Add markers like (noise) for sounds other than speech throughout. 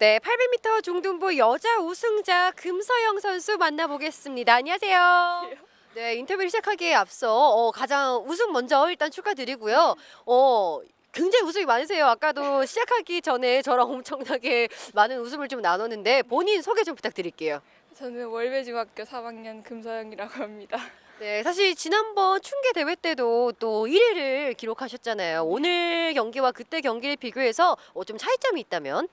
네, 800m 중등부 여자 우승자 금서영 선수 만나보겠습니다. 안녕하세요. 네, 인터뷰를 시작하기에 앞서 어, 가장 우승 먼저 일단 축하드리고요. 어, 굉장히 웃음이 많으세요. 아까도 시작하기 전에 저랑 엄청나게 많은 웃음을 좀 나눴는데 본인 소개 좀 부탁드릴게요. 저는 월배중학교 3학년 금서영이라고 합니다. 네, 사실 지난번 충계 대회 때도 또 1위를 기록하셨잖아요. 오늘 경기와 그때 경기를 비교해서 어, 좀 차이점이 있다면?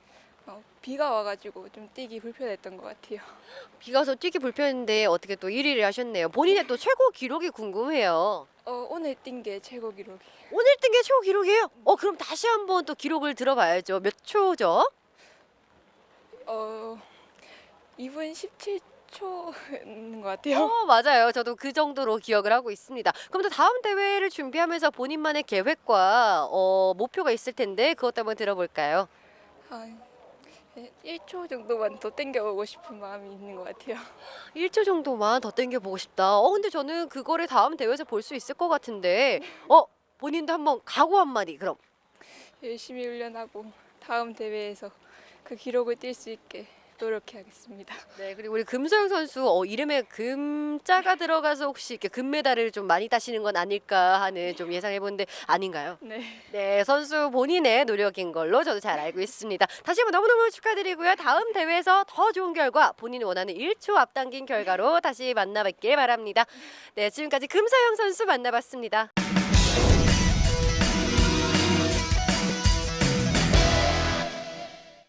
어, 비가 와가지고 좀 뛰기 불편했던 것 같아요. (gasps) 비가 와서 뛰기 불편했는데 어떻게 또 1위를 하셨네요. 본인의 또 최고 기록이 궁금해요. 어, 오늘 뛴 게 최고 기록이 오늘 뜬 게 최고 기록이에요? 어, 그럼 다시 한번 또 기록을 들어봐야죠. 몇 초죠? 어, 2분 17초인 것 같아요. 어, 맞아요. 저도 그 정도로 기억을 하고 있습니다. 그럼 또 다음 대회를 준비하면서 본인만의 계획과 어, 목표가 있을 텐데 그것 한번 들어볼까요? 한 1초 정도만 더 땡겨오고 싶은 마음이 있는 것 같아요. (laughs) 1초 정도만 더 땡겨보고 싶다. 어, 근데 저는 그거를 다음 대회에서 볼 수 있을 것 같은데, 어, 본인도 한번 각오 한마디, 그럼. 열심히 훈련하고 다음 대회에서 그 기록을 뛸 수 있게 노력해야겠습니다. (laughs) 네, 그리고 우리 금소영 선수, 어, 이름에 금자가 들어가서 혹시 이렇게 금메달을 좀 많이 따시는 건 아닐까 하는 좀 예상해보는데 아닌가요? 네. 네, 선수 본인의 노력인 걸로 저도 잘 알고 있습니다. 다시 한번 너무너무 축하드리고요. 다음 대회에서 더 좋은 결과, 본인이 원하는 1초 앞당긴 결과로 다시 만나뵙길 바랍니다. 네, 지금까지 금서영 선수 만나봤습니다.